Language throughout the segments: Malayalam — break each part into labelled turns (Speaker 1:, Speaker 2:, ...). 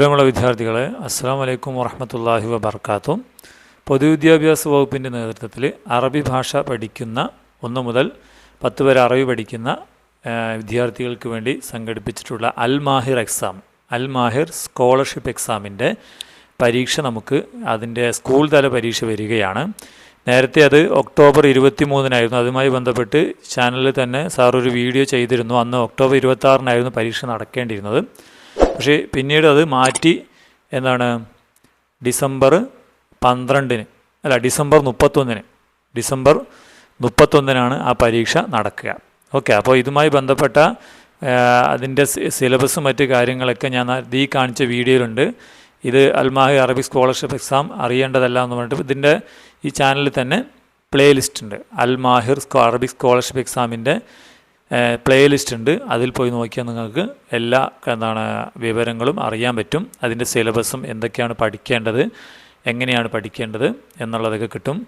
Speaker 1: പ്രിയമുള്ള വിദ്യാർത്ഥികളെ അസ്സാം വലൈക്കും വറഹമത്തല്ലാഹി വബർക്കാത്തും. പൊതുവിദ്യാഭ്യാസ വകുപ്പിന്റെ നേതൃത്വത്തിൽ അറബി ഭാഷ പഠിക്കുന്ന ഒന്ന് മുതൽ പത്ത് വരെ അറബി പഠിക്കുന്ന വിദ്യാർത്ഥികൾക്ക് വേണ്ടി സംഘടിപ്പിച്ചിട്ടുള്ള Al Mahir exam Al Mahir scholarship എക്സാമിന്റെ പരീക്ഷ നമുക്ക് അതിന്റെ സ്കൂൾ തല പരീക്ഷ വരികയാണ്. നേരത്തെ അത് ഒക്ടോബർ ഇരുപത്തി മൂന്നിനായിരുന്നു അതുമായി ബന്ധപ്പെട്ട് ചാനലിൽ തന്നെ സാർ ഒരു വീഡിയോ ചെയ്തിരുന്നു. അന്ന് ഒക്ടോബർ ഇരുപത്തി ആറിനായിരുന്നു പരീക്ഷ നടക്കേണ്ടിയിരുന്നത്. പക്ഷേ പിന്നീട് അത് മാറ്റി എന്താണ് ഡിസംബർ പന്ത്രണ്ടിന് അല്ല ഡിസംബർ മുപ്പത്തൊന്നിന് ഡിസംബർ മുപ്പത്തൊന്നിനാണ് ആ പരീക്ഷ നടക്കുക. ഓക്കെ അപ്പോൾ ഇതുമായി ബന്ധപ്പെട്ട അതിന്റെ സിലബസും മറ്റ് കാര്യങ്ങളൊക്കെ ഞാൻ ഈ കാണിച്ച വീഡിയോയിലുണ്ട്. ഇത് Al Mahi Arabic scholarship exam അറിയേണ്ടതല്ല എന്ന് പറഞ്ഞിട്ട് ഇതിന്റെ ഈ ചാനലിൽ തന്നെ പ്ലേ ലിസ്റ്റ് ഉണ്ട്. അൽ മാഹിർ സ്കോ അറബിക് സ്കോളർഷിപ്പ് എക്സാമിന്റെ പ്ലേ ലിസ്റ്റ് ഉണ്ട്. അതിൽ പോയി നോക്കിയാൽ നിങ്ങൾക്ക് എല്ലാ എന്താണ് വിവരങ്ങളും അറിയാൻ പറ്റും. അതിന്റെ സിലബസും എന്തൊക്കെയാണ് പഠിക്കേണ്ടത് എങ്ങനെയാണ് പഠിക്കേണ്ടത് എന്നുള്ളതൊക്കെ കിട്ടും.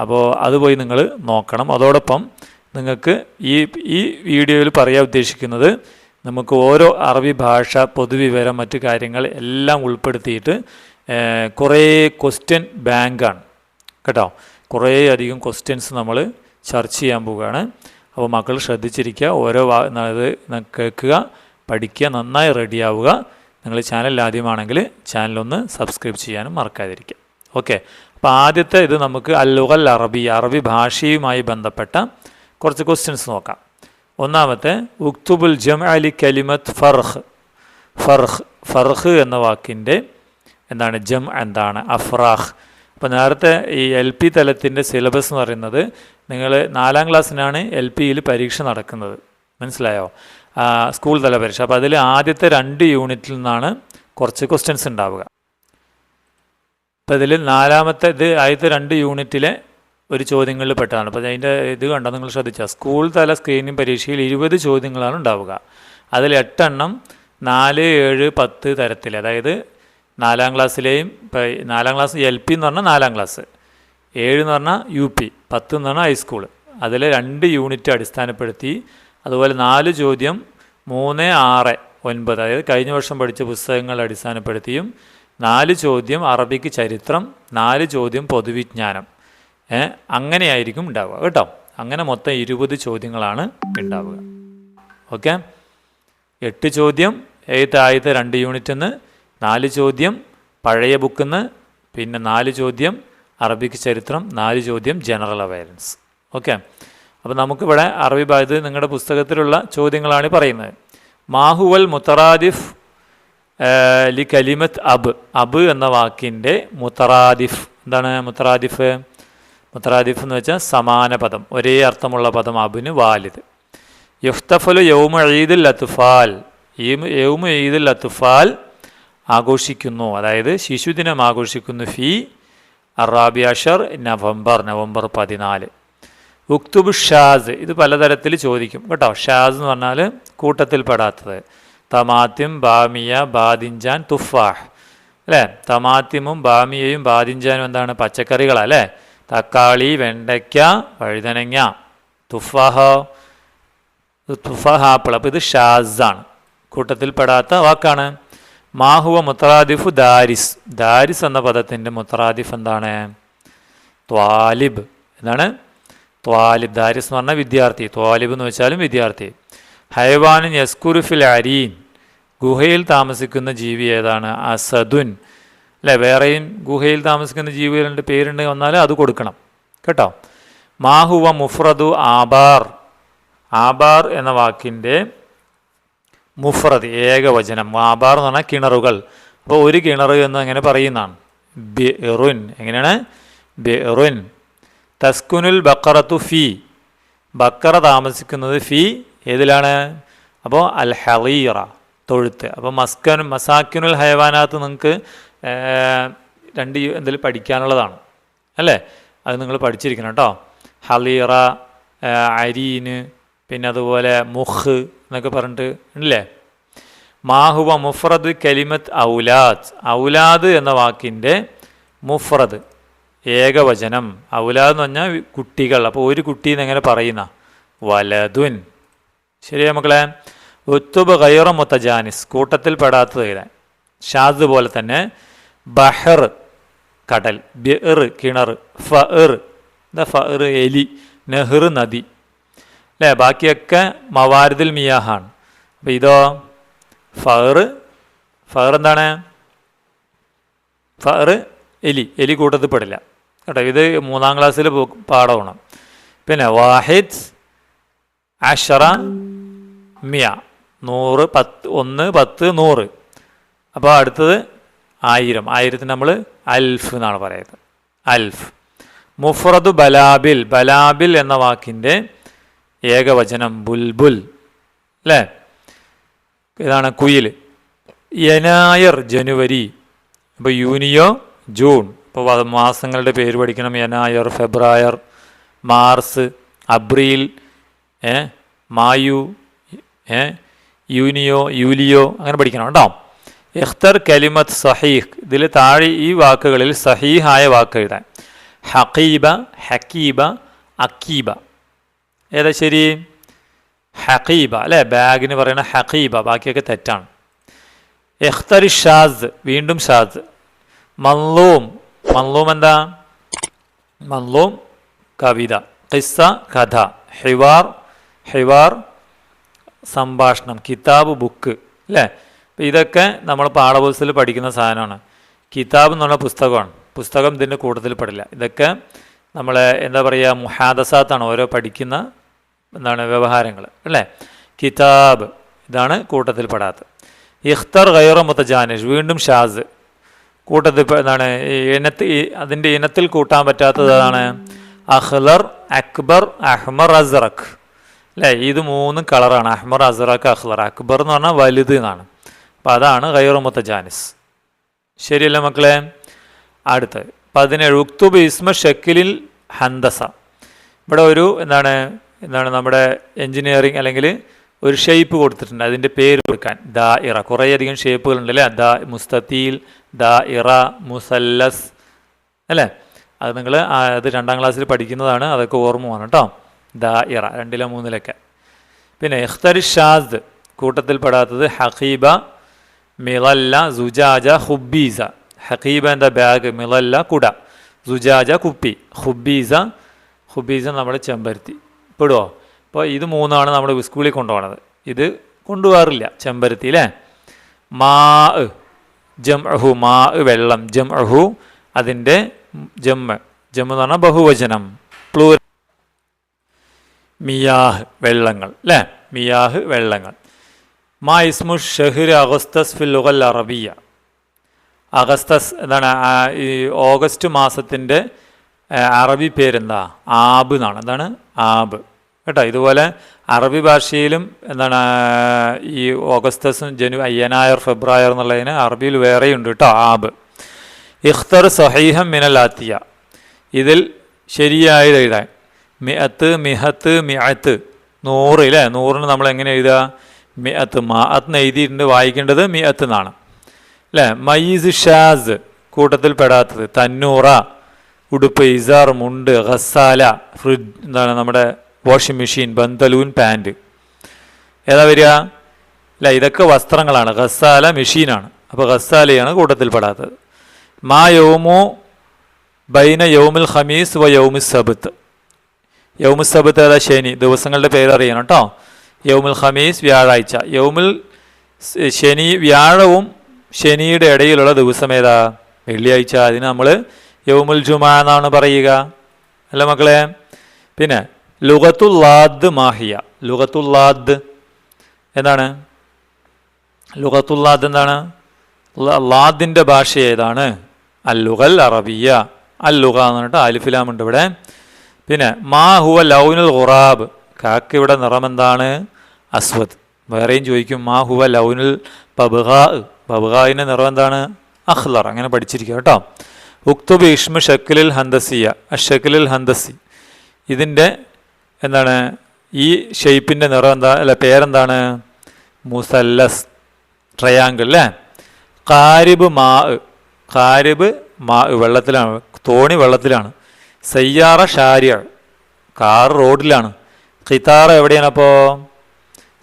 Speaker 1: അപ്പോൾ അത് പോയി നിങ്ങൾ നോക്കണം. അതോടൊപ്പം നിങ്ങൾക്ക് ഈ ഈ വീഡിയോയിൽ പറയാൻ ഉദ്ദേശിക്കുന്നത് നമുക്ക് ഓരോ അറബി ഭാഷ പൊതുവിവരം മറ്റു കാര്യങ്ങൾ എല്ലാം ഉൾപ്പെടുത്തിയിട്ട് കുറേ ക്വസ്റ്റ്യൻ ബാങ്കാണ് കേട്ടോ? കുറേ അധികം ക്വസ്റ്റ്യൻസ് നമ്മൾ ചർച്ച ചെയ്യാൻ പോവുകയാണ്. അപ്പോൾ മക്കൾ ശ്രദ്ധിച്ചിരിക്കുക. ഓരോ ഇത് കേൾക്കുക പഠിക്കുക നന്നായി റെഡിയാവുക. നിങ്ങൾ ചാനൽ ആദ്യമാണെങ്കിൽ ചാനലൊന്ന് സബ്സ്ക്രൈബ് ചെയ്യാനും മറക്കാതിരിക്കുക. ഓക്കെ. അപ്പോൾ ആദ്യത്തെ ഇത് നമുക്ക് അല്ലുഗൽ അറബി അറബി ഭാഷയുമായി ബന്ധപ്പെട്ട കുറച്ച് ക്വസ്റ്റ്യൻസ് നോക്കാം. ഒന്നാമത്തെ ഉക്തുബുൽ ജം അലി കലിമത്ത് ഫർഹ്. ഫർഹ് ഫർഹ് എന്ന വാക്കിന്റെ എന്താണ്? ജം എന്താണ്? അഫ്രാഹ്. അപ്പോൾ നേരത്തെ ഈ എൽ പി തലത്തിന്റെ സിലബസ് എന്ന് പറയുന്നത് നിങ്ങൾ നാലാം ക്ലാസ്സിനാണ് എൽ പിയിൽ പരീക്ഷ നടക്കുന്നത്. മനസ്സിലായോ? സ്കൂൾ തല പരീക്ഷ. അപ്പോൾ അതിൽ ആദ്യത്തെ രണ്ട് യൂണിറ്റിൽ നിന്നാണ് കുറച്ച് ക്വസ്റ്റ്യൻസ് ഉണ്ടാവുക. അപ്പോൾ ഇതിൽ നാലാമത്തെ ഇത് ആദ്യത്തെ രണ്ട് യൂണിറ്റിലെ ഒരു ചോദ്യങ്ങളിൽ പെട്ടതാണ്. അപ്പോൾ അതിന്റെ ഇത് കണ്ടോ? നിങ്ങൾ ശ്രദ്ധിച്ചാൽ സ്കൂൾ തല സ്ക്രീനിങ് പരീക്ഷയിൽ ഇരുപത് ചോദ്യങ്ങളാണ് ഉണ്ടാവുക. അതിൽ എട്ടെണ്ണം നാല് ഏഴ് പത്ത് തരത്തിൽ അതായത് നാലാം ക്ലാസ്സിലെയും നാലാം ക്ലാസ് എൽ പി എന്ന് പറഞ്ഞാൽ നാലാം ക്ലാസ്. ഏഴ് എന്ന് പറഞ്ഞാൽ യു പി പത്ത് എന്ന് പറഞ്ഞാൽ ഹൈസ്കൂൾ അതിൽ രണ്ട് യൂണിറ്റ് അടിസ്ഥാനപ്പെടുത്തി അതുപോലെ നാല് ചോദ്യം മൂന്ന് ആറ് ഒൻപത് അതായത് കഴിഞ്ഞ വർഷം പഠിച്ച പുസ്തകങ്ങൾ അടിസ്ഥാനപ്പെടുത്തിയും നാല് ചോദ്യം അറബിക്ക് ചരിത്രം നാല് ചോദ്യം പൊതുവിജ്ഞാനം. അങ്ങനെയായിരിക്കും ഉണ്ടാവുക കേട്ടോ. അങ്ങനെ മൊത്തം ഇരുപത് ചോദ്യങ്ങളാണ് ഉണ്ടാവുക. ഓക്കെ? എട്ട് ചോദ്യം എഴുത്ത് ആദ്യത്തെ രണ്ട് യൂണിറ്റ് നിന്ന് നാല് ചോദ്യം പഴയ ബുക്കിൽ പിന്നെ നാല് ചോദ്യം അറബിക്ക് ചരിത്രം നാല് ചോദ്യം ജനറൽ അവയറൻസ് ഓക്കെ അപ്പോൾ നമുക്കിവിടെ അറബി ഭാഗത്ത് നിങ്ങളുടെ പുസ്തകത്തിലുള്ള ചോദ്യങ്ങളാണ് പറയുന്നത്. മാഹുവൽ മുത്തറാദിഫ് ലി കലിമത്ത് അബ്. അബ് എന്ന വാക്കിന്റെ മുത്തറാദിഫ്. എന്താണ് മുത്തറാദിഫ്? മുത്തറാദിഫ് എന്ന് വെച്ചാൽ സമാന പദം. ഒരേ അർത്ഥമുള്ള പദം അബിന് വാലിദ്. യുഫ്തഫലു യൗമ ഈദുൽ അത്തുഫാൽ യൗമ ഈദുൽ അത്തുഫാൽ ആഘോഷിക്കുന്നു. അതായത് ശിശുദിനം ആഘോഷിക്കുന്നു ഫി അറാബിയാഷർ നവംബർ നവംബർ പതിനാല്. ഉക്തുബ് ഷാസ് ഇത് പലതരത്തിൽ ചോദിക്കും കേട്ടോ. ഷാസ് എന്ന് പറഞ്ഞാൽ കൂട്ടത്തിൽപ്പെടാത്തത്. തമാത്യം ബാമിയ ബാദിൻജാൻ തുഫാഹ് അല്ലേ? തമാത്യമും ബാമിയയും ബാദിൻജാനും എന്താണ്? പച്ചക്കറികളല്ലേ തക്കാളി വെണ്ടയ്ക്ക വഴുതനങ്ങ. തുഫാഹ തുഫാഹ് ആപ്പിൾ അപ്പോൾ ഇത് ഷാസാണ്. കൂട്ടത്തിൽപ്പെടാത്ത വാക്കാണ്. മാഹുവ മുത്രാദിഫു ദാരിസ്. ദാരിസ് എന്ന പദത്തിന്റെ മുത്രാദിഫ് എന്താണ്? ത്വാലിബ്. എന്താണ്? ത്വാലിബ്. ദാരിസ് എന്ന് പറഞ്ഞാൽ വിദ്യാർത്ഥി. ത്വാലിബ് എന്ന് വെച്ചാലും വിദ്യാർത്ഥി. ഹൈവാനിൻ യസ്കുറുഫിൽ അരീൻ. ഗുഹയിൽ താമസിക്കുന്ന ജീവി ഏതാണ്? അസദുൻ. അല്ലേ വേറെയും ഗുഹയിൽ താമസിക്കുന്ന ജീവികളുടെ പേരുണ്ട് വന്നാൽ അത് കൊടുക്കണം. കേട്ടോ? മാഹുവ മുഫ്രദു ആബാർ. ആബാർ എന്ന വാക്കിന്റെ മുഫ്രദ് ഏകവചനം വാബാർ എന്ന് പറഞ്ഞാൽ കിണറുകൾ. അപ്പോൾ ഒരു കിണർ എന്ന് അങ്ങനെ പറയുന്നതാണ്. ബെറുൻ എങ്ങനെയാണ്? ബെറുൻ. തസ്കുനുൽ ബക്കറത്തു ഫി. ബക്കറ താമസിക്കുന്നത് ഫി ഏതിലാണ്? അപ്പോൾ അൽ ഹലീറ തൊഴുത്ത്. അപ്പോൾ മസ്കൻ മസാക്കിനുൽ ഹയവാനാത്ത് നിങ്ങൾക്ക് രണ്ട് എന്തെങ്കിലും പഠിക്കാനുള്ളതാണ്. അല്ലേ? അത് നിങ്ങൾ പഠിച്ചിരിക്കണം കേട്ടോ. ഹലീറ അരീന് പിന്നെ അതുപോലെ മുഹ് എന്നൊക്കെ പറഞ്ഞിട്ട് ഉണ്ടല്ലേ മാഹുവ മുഫ്രദ് കലിമത്ത് ഔലാദ്. ഔലാദ് എന്ന വാക്കിന്റെ മുഫ്രദ് ഏകവചനം. ഔലാദ് എന്ന് പറഞ്ഞാൽ കുട്ടികൾ. അപ്പോൾ ഒരു കുട്ടി എന്നെങ്ങനെ പറയുന്ന? വലതുൻ ശരിയാ മക്കളെ? ഉത്തുബ് ഗൈറ മുത്തജാനിസ് കൂട്ടത്തിൽ പെടാത്തത് എഴുതാൻ ഷാദ് പോലെ തന്നെ ബഹർ കടൽ. ബിർ കിണർ. ഫർ എന്താ ഫർ എലി. നെഹ്റ് നദി. അല്ലേ? ബാക്കിയൊക്കെ മവാരിദിൽ മിയാഹാണ്. അപ്പോൾ ഇതോ ഫഹറ് ഫഹർ എന്താണ്? ഫഹർ എലി എലി കൂട്ടത്തിൽ പെടില്ല. കേട്ടോ ഇത് മൂന്നാം ക്ലാസ്സിൽ പാഠമാണ്. പിന്നെ വാഹിദ് അഷറ മിയ നൂറ് പത്ത് ഒന്ന് പത്ത് നൂറ്. അപ്പോൾ അടുത്തത് ആയിരം. ആയിരത്തിന് നമ്മൾ അൽഫ് എന്നാണ് പറയുന്നത്. അൽഫ്. മുഫ്രദ് ബലാബിൽ ബലാബിൽ എന്ന വാക്കിന്റെ ഏകവചനം ബുൽബുൽ അല്ലേ? ഇതാണ് കുയിൽ. യനായർ ജനുവരി അപ്പോൾ യൂനിയോ ജൂൺ. ഇപ്പോൾ മാസങ്ങളുടെ പേര് പഠിക്കണം. യനായർ ഫെബ്രുവർ മാർസ് അബ്രീൽ ഏ മായു ഏ യൂനിയോ യൂലിയോ അങ്ങനെ പഠിക്കണം കേട്ടോ. ഇഖ്തർ കലിമത്ത് സഹീഹ്. ഇതിൽ താഴെ ഈ വാക്കുകളിൽ സഹീഹായ വാക്ക് എഴുതാൻ. ഹക്കീബ ഹക്കീബ അക്കീബ. ഏതാ ശരി? ഹക്കീബ അല്ലേ? ബാഗിന് പറയുന്ന ഹക്കീബ ബാക്കിയൊക്കെ തെറ്റാണ്. എഖ്തരി ഷാസ് വീണ്ടും ഷാസ് മൻലൂം മൻലൂം എന്താ? മൻലൂം കവിത. ഖിസ്സ കഥ. ഹിവാർ ഹിവാർ സംഭാഷണം. കിതാബ് ബുക്ക് അല്ലേ? അപ്പോൾ ഇതൊക്കെ നമ്മൾ പാഠപുസ്തകത്തിൽ പഠിക്കുന്ന സാധനമാണ്. കിതാബ് എന്ന് പറഞ്ഞ പുസ്തകമാണ്. പുസ്തകം ഇതിന്റെ കൂട്ടത്തിൽ പെടില്ല. ഇതൊക്കെ നമ്മളെ എന്താ പറയുക മുഹാദസാത്താണ് ഓരോ പഠിക്കുന്ന എന്താണ് വ്യവഹാരങ്ങൾ അല്ലേ? കിതാബ് ഇതാണ് കൂട്ടത്തിൽ പെടാത്തത് ഇഖ്തർ ഗൈറ മുത്തജാനിഷ് വീണ്ടും ഷാസ്. കൂട്ടത്തിൽ എന്താണ് ഇനത്തിൽ അതിന്റെ ഇനത്തിൽ കൂട്ടാൻ പറ്റാത്തതാണ് അഹ്ലർ അക്ബർ അഹ്മർ അസറഖ്. അല്ലേ? ഇത് മൂന്ന് കളറാണ് അഹ്മർ അസറഖ് അഹ്ലർ അക്ബർ എന്ന് പറഞ്ഞാൽ വലുത് എന്നാണ്. അപ്പം അതാണ് ഗൈറ മുത്തജാനിസ് ശരിയല്ലേ മക്കളെ? അടുത്ത് പതിനേഴ് ഉക്തുബ് ഇസ്മ ഷക്കിലിൽ ഹന്തസ. ഇവിടെ ഒരു എന്താണ് എന്താണ് നമ്മുടെ എൻജിനീയറിങ് അല്ലെങ്കിൽ ഒരു ഷേപ്പ് കൊടുത്തിട്ടുണ്ട്. അതിന്റെ പേര് കൊടുക്കാൻ. ദാ ഇറ. കുറേയധികം ഷേപ്പുകളുണ്ട് അല്ലേ? ദാ മുസ്തീൽ ദാ ഇറ മുസല്ലസ് അല്ലേ? അത് നിങ്ങൾ അത് രണ്ടാം ക്ലാസ്സിൽ പഠിക്കുന്നതാണ്. അതൊക്കെ ഓർമ്മ വേണം കേട്ടോ. ദാ ഇറ. രണ്ടിലോ മൂന്നിലൊക്കെ. പിന്നെ ഇഖ്തർ ഷാസ് കൂട്ടത്തിൽ പെടാത്തത് ഹഖീബ മിളല്ല സുജാജ ഹുബീസ. ഹഖീബ എന്താ? ബാഗ് മിളല്ല കുട. സുജാജ കുപ്പി. ഹുബീസ ഹുബീസ നമ്മുടെ ചെമ്പരുത്തി. പെടുവോ അപ്പോൾ ഇത് മൂന്നാണ് നമ്മൾ സ്കൂളിൽ കൊണ്ടുപോകണത് ഇത് കൊണ്ടുപോകാറില്ല. ചെമ്പരത്തി അല്ലേ മാ ജം അഹു മാ വെള്ളം ജം അഹു അതിന്റെ ജം ജമ്മ് എന്ന് പറഞ്ഞാൽ ബഹുവചനം. പ്ലൂർ മിയാഹ് വെള്ളങ്ങൾ അല്ലേ മിയാഹ് വെള്ളങ്ങൾ. മാ ഇസ്മു ഷഹിർ അഗസ്തസ് ഫിൽ ലുഗൽ അറബിയ. അഗസ്തസ് എന്താണ്? ഈ ഓഗസ്റ്റ് മാസത്തിന്റെ അറബി പേരെന്താ? ആബ് എന്നാണ്. എന്താണ്? ആബ്. കേട്ടോ? ഇതുപോലെ അറബി ഭാഷയിലും എന്താണ് ഈ ഓഗസ്റ്റസും ജനു അയ്യനായർ ഫെബ്രായർ എന്നുള്ളതിന് അറബിയിൽ വേറെയുണ്ട് കേട്ടോ ആബ്. ഇഖ്തർ സഹീഹം മിനലാത്തിയ ഇതിൽ ശരിയായത് എഴുതാൻ. മിഅത്ത് മിഹത്ത് മിഅത്ത്. നൂറ് ഇല്ലേ? നൂറിന് നമ്മൾ എങ്ങനെ എഴുതുക? മിഅത്ത്. മാഅത്ത് എഴുതിയിട്ടുണ്ട് വായിക്കേണ്ടത് മിഅത്ത് എന്നാണ്. അല്ലേ മയീസ് ഷാസ് കൂട്ടത്തിൽ പെടാത്തത്. തന്നൂറ. ഉടുപ്പ് ഇസാർ മുണ്ട് ഹസാല ഫ്രിഡ്ജ് എന്താണ് നമ്മുടെ വാഷിംഗ് മെഷീൻ ബന്തലൂൻ പാന്റ് ഏതാ വരിക? അല്ല ഇതൊക്കെ വസ്ത്രങ്ങളാണ്. ഹസാല മെഷീനാണ് അപ്പോൾ ഹസാലയാണ് കൂട്ടത്തിൽ പെടാത്തത്. മാ യൗമു ബൈന യൗമുൽ ഹമീസ് വ യൗമു സബത്ത്. യൗമു സബത്ത് ഏതാ ശനി? ദിവസങ്ങളുടെ പേരറിയണം കേട്ടോ യൗമുൽ ഹമീസ് വ്യാഴാഴ്ച. യൗമുൽ ശനി വ്യാഴവും ശനിയുടെ ഇടയിലുള്ള ദിവസം ഏതാ? വെള്ളിയാഴ്ച. അതിന് നമ്മൾ യൗമുൽ ജുമാ എന്നാണ് പറയുക. അല്ല മക്കളെ? പിന്നെ ലുഗത്തുല്ലാദ് മാഹിയ. ലുഗത്തുല്ലാദ് എന്താണ്? ലുഗത്തുല്ലാദ് എന്താണ്? ലാദിന്റെ ഭാഷ ഏതാണ്? അൽ അല്ലുഗൽ അറബിയ. അൽ അല്ലുഗ എന്ന് പറഞ്ഞിട്ട് അലിഫിലാമുണ്ട് ഇവിടെ. പിന്നെ മാ ഹുവ ലൗനുൽ ഖുറാബ്. കാക്കയുടെ നിറം എന്താണ്? അസ്വദ്. വേറെയും ചോദിക്കും മാ ഹുവ ലൗനുൽ പബുഹാ പബുഹാവിന്റെ നിറം എന്താണ്? അഹ്ലർ അങ്ങനെ പഠിച്ചിരിക്കുക കേട്ടോ. ഉക്തുബ് ഭീഷ്മ ഷക്കിലിൽ ഹന്തസിയ അഷക്കിലിൽ ഹന്തസി. ഇതിന്റെ എന്താണ് ഈ ഷെയ്പ്പിന്റെ നിറം എന്താ അല്ല പേരെന്താണ്? മുസല്ലസ് ട്രയാങ്കിൾ അല്ലേ കാരിബ് മാ കാരിബ് മാ വെള്ളത്തിലാണ് തോണി വെള്ളത്തിലാണ്. സയ്യാറ ഷാരിയ കാർ റോഡിലാണ്. ഖിത്താറ എവിടെയാണ് അപ്പോൾ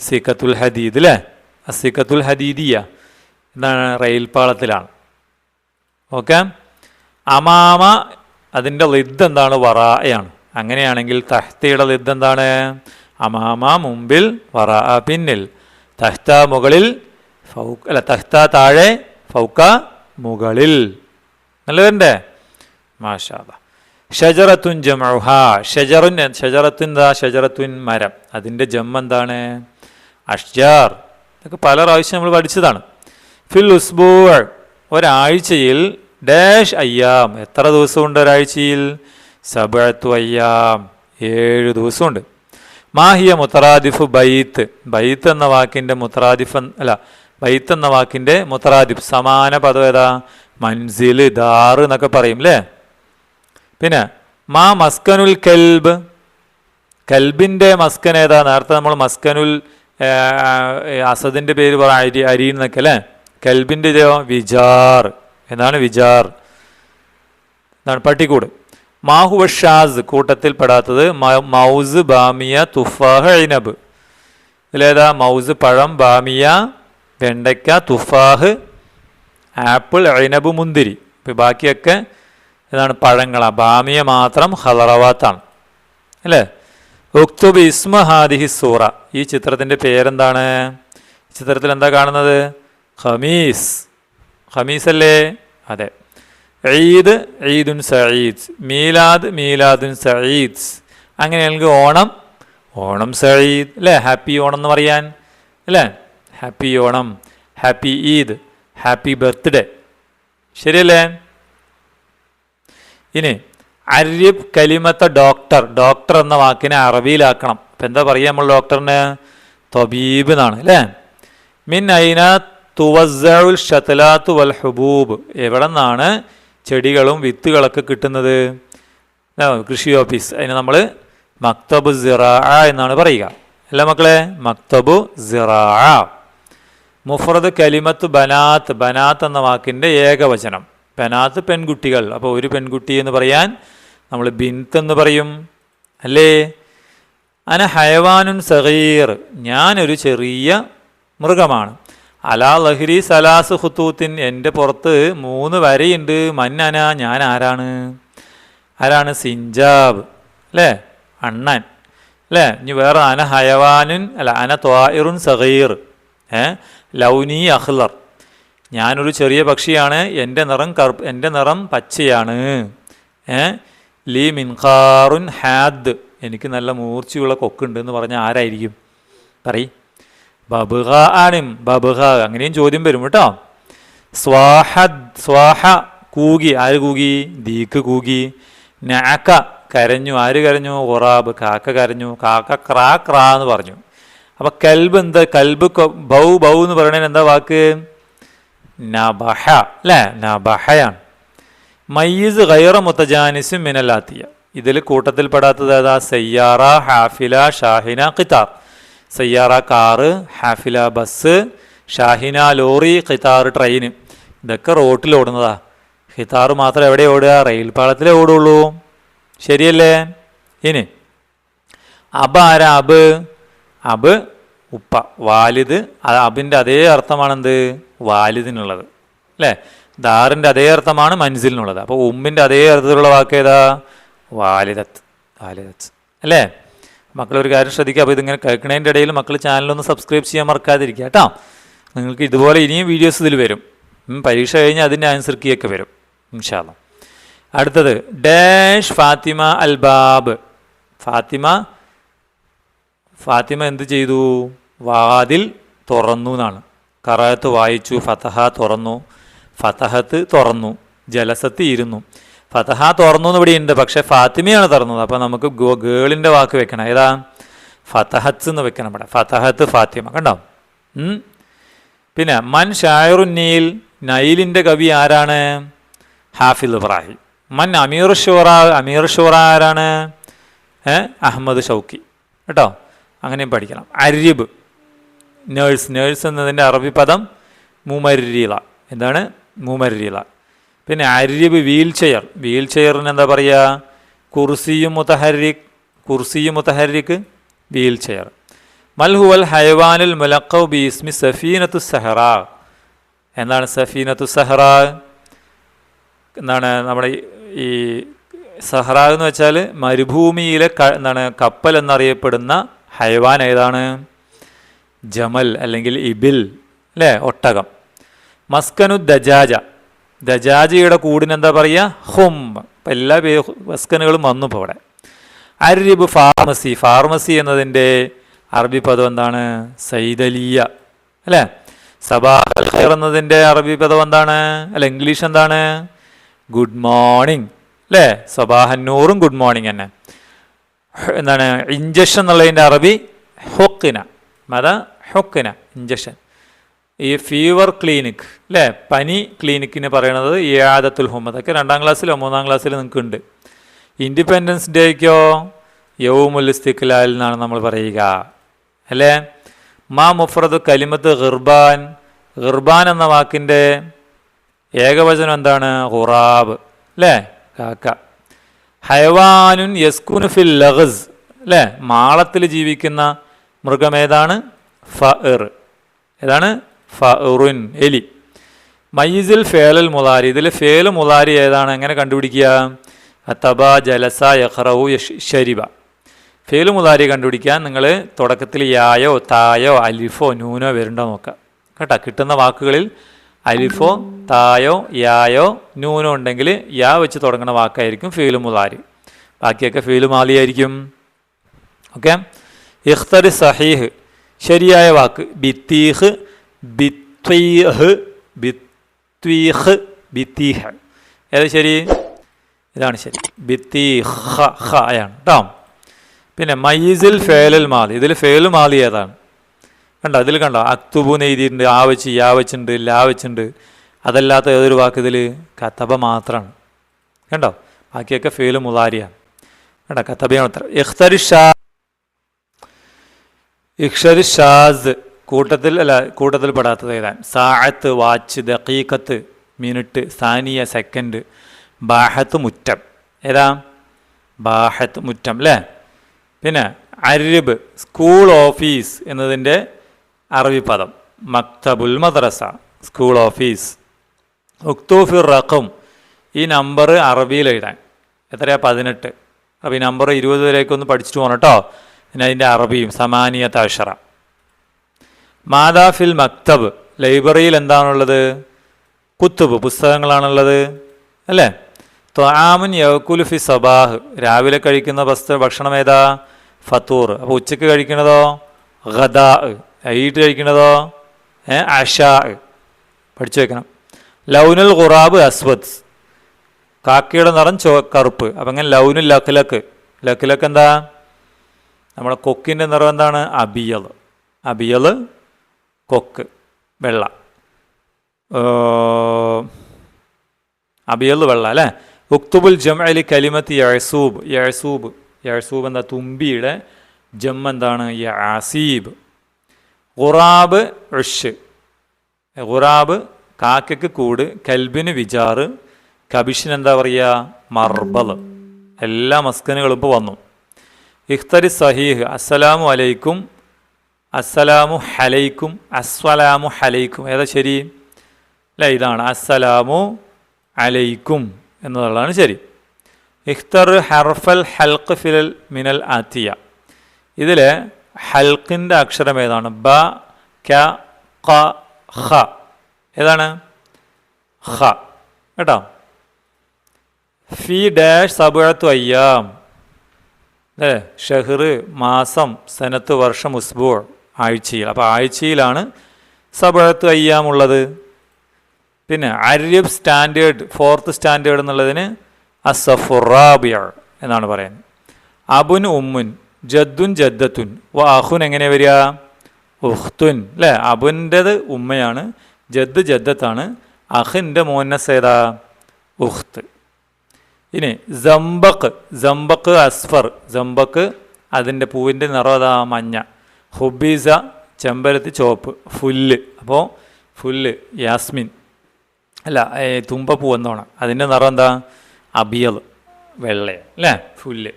Speaker 1: സിക്കത്തുൽ ഹദീദ് അല്ലേ സിക്കത്തുൽ ഹദീദിയ എന്താണ് റെയിൽപാളത്തിലാണ്. ഓക്കെ? അമാമ അതിന്റെ ലിദ് എന്താണ്? വറായാണ്. അങ്ങനെയാണെങ്കിൽ തഹ്തയുടെ ലിദ് എന്താണ്? അമാമ മുമ്പിൽ വറ പിന്നിൽ. തഹ്ത മുകളിൽ ഫൗ അല്ല തഹ്ത താഴെ ഫൗക്ക മുകളിൽ. നല്ലതല്ലേ? മാഷാ ഷജറത്തുൻ ജമഹ ഷജറുൻ ഷജറത്തുൻ ദാ ഷജറത്തുൻ മരം. അതിന്റെ ജം എന്താണ്? അഷ്ജാർ. ഇതൊക്കെ പല പ്രാവശ്യം നമ്മൾ പഠിച്ചതാണ്. ഫിൽ ഉസ്ബൂ ഒരാഴ്ചയിൽ ഡാഷ് അയ്യാം. എത്ര ദിവസമുണ്ട് ഒരാഴ്ചയിൽ? സബഴത്തു അയ്യാം. ഏഴ് ദിവസമുണ്ട്. മാഹിയ മുത്തറാദിഫ് ബൈത്ത്. ബൈത്ത് എന്ന വാക്കിന്റെ മുത്തറാദിഫ് അല്ല ബൈത്ത് എന്ന വാക്കിന്റെ മുത്തറാദിഫ്. സമാന പദം ഏതാ? മൻസിൽ ദാർ എന്നൊക്കെ പറയും അല്ലേ പിന്നെ മാ മസ്കനുൽ കെൽബ്. കൽബിന്റെ മസ്കൻ ഏതാ? നേരത്തെ നമ്മൾ മസ്കനുൽ അസദിന്റെ പേര് പറ അരി അരി എന്നൊക്കെ അല്ലേ കൽബിന്റെ വിജാർ. എന്നാണ് വിചാർ. എന്താണ് പട്ടിക്കൂട്. മാഹുവ ഷാസ് കൂട്ടത്തിൽ പെടാത്തത് മൗസ് ബാമിയ തുഫാഹ് ഐനബ്. ഇതിലേതാ? മൗസ് പഴം ബാമിയ വെണ്ടയ്ക്ക തുഫാഹ് ആപ്പിൾ ഐനബ് മുന്തിരി. ഇപ്പം ബാക്കിയൊക്കെ ഇതാണ് പഴങ്ങളാണ് ബാമിയ മാത്രം ഹലറവാത്താണ് അല്ലേ? ഉക്തുബ് ഇസ്മ ഹാദിഹി സൂറ. ഈ ചിത്രത്തിന്റെ പേരെന്താണ്? ചിത്രത്തിൽ എന്താ കാണുന്നത്? ഖമീസ്. ഖമീസ് അല്ലേ അതെ. ഈദ് ഈദുൻ സയീദ് മീലാദ് മീലാദുൻ സഈദ്. അങ്ങനെയാണെങ്കിൽ ഓണം ഓണം സയീദ് അല്ലേ? ഹാപ്പി ഓണം എന്ന് പറയാൻ. അല്ലേ? Happy Onam happy Eid happy birthday. ശരിയല്ലേ? ഇനി അരിബ് കലിമത്ത ഡോക്ടർ ഡോക്ടർ എന്ന വാക്കിനെ അറബിയിലാക്കണം. അപ്പം എന്താ പറയുക നമ്മൾ ഡോക്ടറിന്? തൊബീബ് എന്നാണ്. അല്ലേ? മിൻ ഐന തുവസ്സഉൽ വൽഹബൂബ് വൽ ഹുബൂബ്. എവിടെ നിന്നാണ് ചെടികളും വിത്തുകളൊക്കെ കിട്ടുന്നത്? കൃഷി ഓഫീസ്. അതിന് നമ്മൾ മക്തബു സിറാ എന്നാണ് പറയുക. അല്ല മക്കളെ? മക്തബു സിറാ. മുഫറദ് കലിമത്ത് ബനാത്ത്. ബനാത്ത് എന്ന വാക്കിന്റെ ഏകവചനം. ബനാത്ത് പെൺകുട്ടികൾ. അപ്പോൾ ഒരു പെൺകുട്ടി എന്ന് പറയാൻ നമ്മൾ ബിൻത്ത് എന്ന് പറയും. അല്ലേ? അന ഹയവാനുൻ സഹീർ ഞാനൊരു ചെറിയ മൃഗമാണ്. അലാ ലഹരി സലാസ് ഹുത്തൂത്തിൻ എന്റെ പുറത്ത് മൂന്ന് വരയുണ്ട്. മന്നന ഞാൻ ആരാണ്? ആരാണ്? സിഞ്ചാബ്. അല്ലേ? അണ്ണൻ. അല്ലേ? ഇനി വേറെ അന ഹയവാനുൻ അല്ല അന ത്വായിറുൻ സഹീർ ഏ? ലൗനി അഹ്ലർ ഞാനൊരു ചെറിയ പക്ഷിയാണ്. എന്റെ നിറം കറുപ്പ് എന്റെ നിറം പച്ചയാണ്. ഏ? ലീ മിൻഖാറുൻ ഹാദ്. എനിക്ക് നല്ല മൂർച്ചയുള്ള കൊക്കുണ്ട് എന്ന് പറഞ്ഞാൽ ആരായിരിക്കും? പറയ്. ബബുഹ ആണിം ബബുഹ അങ്ങനെയും ചോദ്യം വരും കേട്ടോ. സ്വാഹ സ്വാഹ കൂകി ആര് കൂകി? ദീക്ക് കൂകി. നാക്ക കരഞ്ഞു ആര് കരഞ്ഞു? ഒറാബ് കാക്ക കരഞ്ഞു. കാക്ക ക്രാ ക്രാ എന്ന് പറഞ്ഞു. അപ്പൊ കൽബ് എന്താ? കൽബ് ബൗ ബൗ എന്ന് പറയണതിന് എന്താ വാക്ക്? നബഹ അല്ലേ? നബഹയാണ്. മയ്യീസ് ഗൈറ മുത്തജാനിസും മിനലാത്തിയ ഇതിൽ കൂട്ടത്തിൽപ്പെടാത്തത് ഏതാ? സയ്യാറ ഹാഫില ഷാഹിന ഖിത്താർ. സയ്യാറ കാറ് ഹാഫില ബസ് ഷാഹിന ലോറി ഖിത്താർ ട്രെയിൻ. ഇതൊക്കെ റോട്ടിൽ ഓടുന്നതാ. ഖിത്താർ മാത്രം എവിടെ ഓടുക? റെയിൽ പാളത്തിലേ ഓടുള്ളൂ. ശരിയല്ലേ? ഇനി. അബ് ആരാ? അബ്. അബ് ഉപ്പ. വാലിദ്. അബിന്റെ അതേ അർത്ഥമാണെന്ത്? വാലിദിനുള്ളത്. അല്ലേ? ദാറിന്റെ അതേ അർത്ഥമാണ് മൻസിലിനുള്ളത്. അപ്പോൾ ഉമ്മിന്റെ അതേ അർത്ഥത്തിലുള്ള വാക്ക് ഏതാ? വാലിദത്ത്. വാലിദത്ത്. അല്ലേ? മക്കൾ ഒരു കാര്യം ശ്രദ്ധിക്കുക. അപ്പോൾ ഇതിങ്ങനെ കേൾക്കുന്നതിന്റെ ഇടയിൽ മക്കൾ ചാനലൊന്ന് സബ്സ്ക്രൈബ് ചെയ്യാൻ മറക്കാതിരിക്കുക കേട്ടോ. നിങ്ങൾക്ക് ഇതുപോലെ ഇനിയും വീഡിയോസ് ഇതിൽ വരും. പരീക്ഷ കഴിഞ്ഞാൽ അതിന്റെ ആൻസർ കീയൊക്കെ വരും. ഇൻഷാല്ല അടുത്തത് ഡാഷ് ഫാത്തിമ അൽബാബ് ഫാത്തിമ ഫാത്തിമ എന്ത് ചെയ്തു? വാതിൽ തുറന്നു എന്നാണ്. കറാത്ത് വായിച്ചു ഫതഹ തുറന്നു. ഫതഹത്ത് തുറന്നു. ജലസത്ത് ഇരുന്നു. ഫതഹ തുറന്നു എന്ന് ഇവിടെ ഉണ്ട് പക്ഷെ ഫാത്തിമയാണ് തുറന്നത്. അപ്പോൾ നമുക്ക് ഗേളിന്റെ വാക്ക് വെക്കണം. ഏതാ? ഫതഹത്ത് എന്ന് വെക്കണം ഇവിടെ. ഫതഹത്ത് ഫാത്തിമ. കണ്ടോ? പിന്നെ മൻ ഷായറു നീൽ നൈലിന്റെ കവി ആരാണ്? ഹാഫിൽ ഇബ്രാഹിം. മൻ അമീർ ഷൂറ അമീർ ഷൂറ ആരാണ്? Ahmed Shawqi. കേട്ടോ? അങ്ങനെയും പഠിക്കണം. അരിബ്. നേഴ്സ്. നേഴ്സ് എന്നതിന്റെ അറബി പദം മുമരീല എന്താണ്? മുമരീല പിന്നെ അരിബ് വീൽ ചെയർ വീൽ ചെയറിന് എന്താ പറയുക കുർസിയും മുത്തഹരിക് കുർസിയും മുത്തഹരിക് വീൽ ചെയർ മൽഹുവൽ ഹൈവാനിൽ മുലക്കൗ ബി സഫീനത്തു സഹറ. എന്താണ് സഫീനത്തു സഹറ? എന്താണ് നമ്മുടെ ഈ സഹറ എന്ന് വെച്ചാൽ മരുഭൂമിയിലെ ക- എന്താണ് കപ്പൽ എന്നറിയപ്പെടുന്ന ഹൈവാൻ ഏതാണ്? ജമൽ അല്ലെങ്കിൽ ഇബിൽ അല്ലേ? ഒട്ടകം. മസ്കനു ദജാജ. ദജാജയുടെ കൂടിനെന്താ പറയുക ഹും. എല്ലാ വസ്കനുകളും വന്നു ഇപ്പോൾ അവിടെ അരിബ് ഫാർമസി. ഫാർമസി എന്നതിന്റെ അറബി പദം എന്താണ്? സൈതലിയ. അല്ലേ? സബാഹൽ ഖൈർ എന്നതിന്റെ അറബി പദം എന്താണ്? അല്ല ഇംഗ്ലീഷ് എന്താണ്? Good morning. അല്ലേ? സബാഹന്നൂറും ഗുഡ് മോർണിംഗ് തന്നെ. എന്താണ്? ഇഞ്ചക്ഷൻ എന്നുള്ളതിന്റെ അറബി ഹൊക്കിന. മത ഹൊക്കിന. ഇഞ്ചക്ഷൻ ഈ ഫീവർ ക്ലിനിക് അല്ലേ പനി ക്ലിനിക്കിന് പറയണത് ഇയാദത്തുൽ ഹുമ്മദ് അതൊക്കെ രണ്ടാം ക്ലാസ്സിലോ മൂന്നാം ക്ലാസ്സിലോ നിങ്ങൾക്ക് ഉണ്ട് ഇൻഡിപെൻഡൻസ് ഡേക്കോ യൗമുൽ ഇസ്തിഖ്ലാൽ എന്നാണ് നമ്മൾ പറയുക. അല്ലേ? മാ മുഫ്രദ് കലിമത്ത് ഖിർബാൻ. ഖിർബാൻ എന്ന വാക്കിന്റെ ഏകവചനം എന്താണ്? ഖുറാബ്. അല്ലേ കാക്ക. ഹൈവാനുൻ യസ്കുനു ഫിൽ ലഹസ് അല്ലേ മാളത്തിൽ ജീവിക്കുന്ന മൃഗം ഏതാണ്? ഫർ ഏതാണ്? ഫറുൻ എലി. മയ്യിസിൽ ഫേലൽ മുലാരി ഇതിൽ ഫേൽ മുലാരി ഏതാണ്? എങ്ങനെ കണ്ടുപിടിക്കുക? അത്തബ ജലസ യഹ്റവു ഷരിബ ഫേൽ മുലാരി കണ്ടുപിടിക്കാൻ നിങ്ങൾ തുടക്കത്തിൽ യായോ തായോ അലിഫോ ന്യൂനോ വരുന്നുണ്ടോ നോക്കുക. കേട്ടോ? കിട്ടുന്ന വാക്കുകളിൽ അലിഫോ തായോ യായോ ന്യൂനോ ഉണ്ടെങ്കിൽ യാ വെച്ച് തുടങ്ങുന്ന വാക്കായിരിക്കും ഫേൽ മുലാരി ബാക്കിയൊക്കെ ഫീൽ മാലിയായിരിക്കും ഓക്കെ? ഇഖ്തർ സഹീഹ്. ശരിയായ വാക്ക്. ബിത്തീഹ് ബിത്വീഹ് ബിത്തീഹ്. ഏത് ശരി? ഇതാണ് ശരി. ബിത്തീഹ ഹ ആണ് കേട്ടോ പിന്നെ മയ്യിസിൽ ഫേലൽ മാലി. ഇതിൽ ഫേൽ മാലി ഏതാണ്? കണ്ടോ? അതിൽ കണ്ടോ? അക്തുബൂന്ന് എഴുതിയിട്ടുണ്ട്. ആ വെച്ച് യാ വെച്ചിട്ടുണ്ട് ലാ വെച്ചിട്ടുണ്ട്. അതല്ലാത്ത ഏതൊരു വാക്ക് ഇതിൽ? കത്തബ മാത്രമാണ് കണ്ടോ? ബാക്കിയൊക്കെ ഫേലു മുതാരിയാണ് കണ്ടോ? കത്തബയാണ് ഉത്തരം. ഇഖ്തരി ഷാ ഇഖ്തരി ഷാസ്. കൂട്ടത്തിൽ അല്ല കൂട്ടത്തിൽ പെടാത്തത് ഏതാൻ സാഴത്ത് വാച്ച് ദക്കീക്കത്ത് മിനിറ്റ് സാനിയ സെക്കൻഡ്. ബാഹത്ത് മുറ്റം. ഏതാ? ബാഹത്ത് മുറ്റം അല്ലേ പിന്നെ അരിബ് സ്കൂൾ ഓഫീസ് എന്നതിന്റെ അറബി പദം മക്തബുൽ മദ്രസ സ്കൂൾ ഓഫീസ്. ഉക്തൂഫിർ റഖും. ഈ നമ്പർ അറബിയിൽ എഴുതാൻ. എത്രയാ? പതിനെട്ട്. അപ്പോൾ ഈ നമ്പർ ഇരുപത് വരെയൊക്കെ ഒന്ന് പഠിച്ചിട്ട് പോകണം കേട്ടോ. പിന്നെ അതിന്റെ അറബിയും സമാനിയ അഷറ. മാതാഫിൽ മക്തബ് ലൈബ്രറിയിൽ എന്താണുള്ളത്? കുത്തുബ് പുസ്തകങ്ങളാണുള്ളത് അല്ലേ? ത്വാമുൻ യവക്കുലുഫി സബാഹ് രാവിലെ കഴിക്കുന്ന വസ്ത്ര ഭക്ഷണം ഏതാ? ഫത്തൂർ. അപ്പോൾ ഉച്ചയ്ക്ക് കഴിക്കണതോ ഗദാ വൈകിട്ട് കഴിക്കണതോ അഷാ പഠിച്ചു വെക്കണം. ലൗനുൽ ഖുറാബ് അസ്വദ്. കാക്കയുടെ നിറം ചോ കറുപ്പ്. അപ്പം അങ്ങനെ ലൗനുൽ ലക്കിലക്ക് ലക്കിലക്ക് എന്താ? നമ്മുടെ കൊക്കിന്റെ നിറം എന്താണ്? അബിയൽ അബിയൽ കൊക്ക് വെള്ള. അബിയൽ വെള്ള അല്ലേ? ഉക്തുബുൽ ജം അലി കലിമത്ത് യഴസൂബ് യഴസൂബ് യഴസൂബ് എന്താ തുമ്പിയുടെ ജം എന്താണ്? യാസീബ് ഖുറാബ് ഋഷ് ഖുറാബ് കാക്കയ്ക്ക് കൂട് കൽബിന് വിചാറ് കബിഷിന് എന്താ പറയുക? മർബൽ. എല്ലാ മസ്കനുകളും ഇപ്പോൾ വന്നു. ഇഖ്തരി സഹീഹ് അസ്സലാമു അലൈക്കും അസ്സലാമു ഹലൈക്കും അസ്വലാമു ഹലൈക്കും ഏതാ ശരി? അല്ല ഇതാണ്. അസ്സലാമു അലൈക്കും എന്നുള്ളതാണ് ശരി. ഇഖ്തർ ഹർഫൽ ഹൽക്ക് ഫിലൽ മിനൽ ആത്തിയ. ഇതിൽ ഹൽക്കിന്റെ അക്ഷരം ഏതാണ്? ബ ക ഖ ഏതാണ്? ഖ. കേട്ടോ? ഫി ഡാഷ് സബുഴത്തു അയ്യാം. അല്ലേ? ഷെഹർ മാസം സനത്ത് വർഷം ഉസ്ബൂർ ആഴ്ചയിൽ. അപ്പോൾ ആഴ്ചയിലാണ് സബഴത്ത് അയ്യാമുള്ളത് പിന്നെ അരിയബ് സ്റ്റാൻഡേർഡ് ഫോർത്ത് സ്റ്റാൻഡേർഡ് എന്നുള്ളതിന് അസഫുറാബിയ എന്നാണ് പറയുന്നത്. അബുൻ ഉമ്മുൻ ജദ്ദുൻ ജദ്ദത്തുൻ വ അഹുൻ എങ്ങനെ വരിക? ഉഹ്തുൻ അല്ലേ അബുന്റെത് ഉമ്മയാണ് ജദ്ദ് ജദ്ദത്താണ് അഹിന്റെ മോന്നസ് ഏതാ? ഉഖ്ത്. ഇനി ജംബക്ക് ജംബക്ക് അസ്ഫർ ജംബക്ക് അതിന്റെ പൂവിന്റെ നിറം അതാ മഞ്ഞ. ഹുബീസ ചെമ്പരത്തി ചോപ്പ് ഫുല്ല്. അപ്പോൾ ഫുല്ല് യാസ്മിൻ. അല്ല തുമ്പപ്പൂ എന്നോണം അതിന്റെ നിറം എന്താ? അബിയൽ വെള്ളയ അല്ലേ? ഫുല്ല്.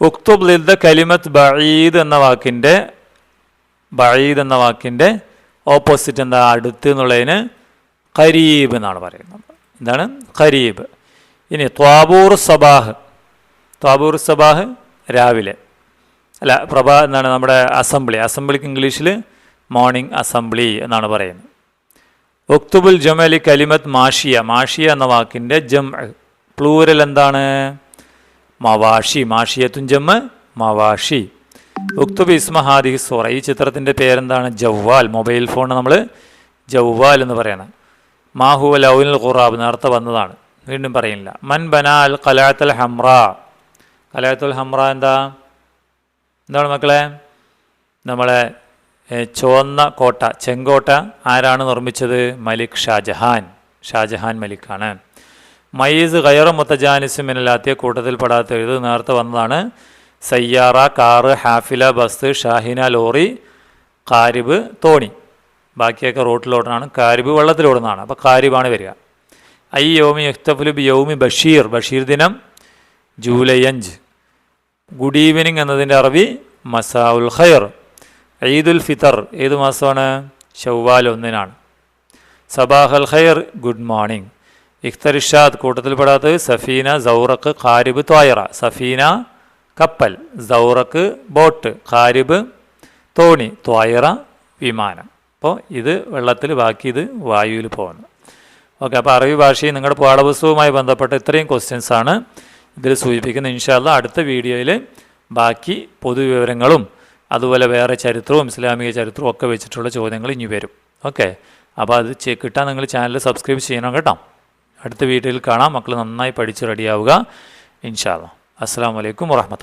Speaker 1: ഉക്തുബ് ലിദ്ദ കലിമത്ത് ബഴീദ് എന്ന വാക്കിന്റെ ബഴീദ് എന്ന വാക്കിന്റെ ഓപ്പോസിറ്റ് എന്താ? അടുത്ത് എന്നുള്ളതിന് ഖരീബ് എന്നാണ് പറയുന്നത്. എന്താണ്? ഖരീബ്. ഇനി ത്വാബൂർ സബാഹ്. ത്വാബൂർ സബാഹ് രാവിലെ. അല്ല പ്രഭാ എന്നാണ് നമ്മുടെ അസംബ്ലി. അസംബ്ലിക്ക് ഇംഗ്ലീഷിൽ മോർണിംഗ് അസംബ്ലി എന്നാണ് പറയുന്നത്. ഒക്തുബുൽ ജമലി കലിമത്ത് മാഷിയ. മാഷിയ എന്ന വാക്കിന്റെ ജം പ്ലൂരൽ എന്താണ്? മവാഷി. മാഷിയത്തും ജമ്മ് മവാഷി. ഉക്തുബ് ഇസ്മഹാദി സോറ. ഈ ചിത്രത്തിന്റെ പേരെന്താണ്? ജവ്വാൽ. മൊബൈൽ ഫോൺ നമ്മൾ ജവ്വാൽ എന്ന് പറയണം. മാഹു ലൗനുൽ ഖുറാബ് നേരത്തെ വന്നതാണ്. വീണ്ടും പറയുന്നില്ല മൻ ബനാൽ കലാത്തൽ ഹംറ. കലാത്തുൽ ഹംറ എന്താ? എന്താണ് മക്കളെ? നമ്മളെ ചുവന്ന കോട്ട ചെങ്കോട്ട ആരാണ് നിർമ്മിച്ചത്? മലിക് ഷാജഹാൻ ഷാജഹാൻ മലിക്കാണ്. മയീസ് ഖയറ മുത്തജാനിസുമിനല്ലാത്തിയ കൂട്ടത്തിൽപ്പെടാത്ത ഇത് നേരത്തെ വന്നതാണ്. സയ്യാറ കാറ് ഹാഫില ബസ് ഷാഹിന ലോറി കാരിബ് തോണി. ബാക്കിയൊക്കെ റോട്ടിലോടുന്നതാണ്. കാരിബ് വെള്ളത്തിലോടുന്നതാണ്. അപ്പോൾ കാരിബാണ് വരിക. ഐ യോമി യഖ്തഫുലു ബി യൗമി ബഷീർ ബഷീർ ദിനം ജൂലൈ അഞ്ച്. ഗുഡ് ഈവനിങ് എന്നതിന്റെ അറബി മസാഉൽ ഖൈർ. ഈദുൽ ഫിത്തർ ഏത് മാസമാണ്? ഷവ്വാൽ ഒന്നിനാണ്. സബാഹൽ ഖൈർ ഗുഡ് മോർണിംഗ് ഇഖ്തറിഷാദ് കൂട്ടത്തിൽപ്പെടാത്തത് സഫീന സൗറക്ക് ഖാരിബ് ത്വായറ. സഫീന കപ്പൽ. സൗറക്ക് ബോട്ട്. ഖാരിബ് തോണി. ത്വായറ വിമാനം. അപ്പോൾ ഇത് വെള്ളത്തിൽ ബാക്കി ഇത് വായുവിൽ പോകുന്നു. ഓക്കെ അപ്പോൾ അറബി ഭാഷയും നിങ്ങളുടെ പാഠപുസ്തകവുമായി ബന്ധപ്പെട്ട ഇത്രയും ക്വസ്റ്റ്യൻസാണ് ഇതിൽ സൂചിപ്പിക്കുന്ന. ഇൻഷാല്ല അടുത്ത വീഡിയോയിൽ ബാക്കി പൊതുവിവരങ്ങളും അതുപോലെ വേറെ ചരിത്രവും ഇസ്ലാമിക ചരിത്രവും ഒക്കെ വെച്ചിട്ടുള്ള ചോദ്യങ്ങൾ ഇനി വരും. ഓക്കെ? അപ്പോൾ അത് കിട്ടാൻ നിങ്ങൾ ചാനൽ സബ്സ്ക്രൈബ് ചെയ്യണം കേട്ടോ. അടുത്ത വീഡിയോയിൽ കാണാം. മക്കൾ നന്നായി പഠിച്ച് റെഡിയാവുക. ഇൻഷാല്ല അസ്സാം വലൈക്കും വാഹമത്ത്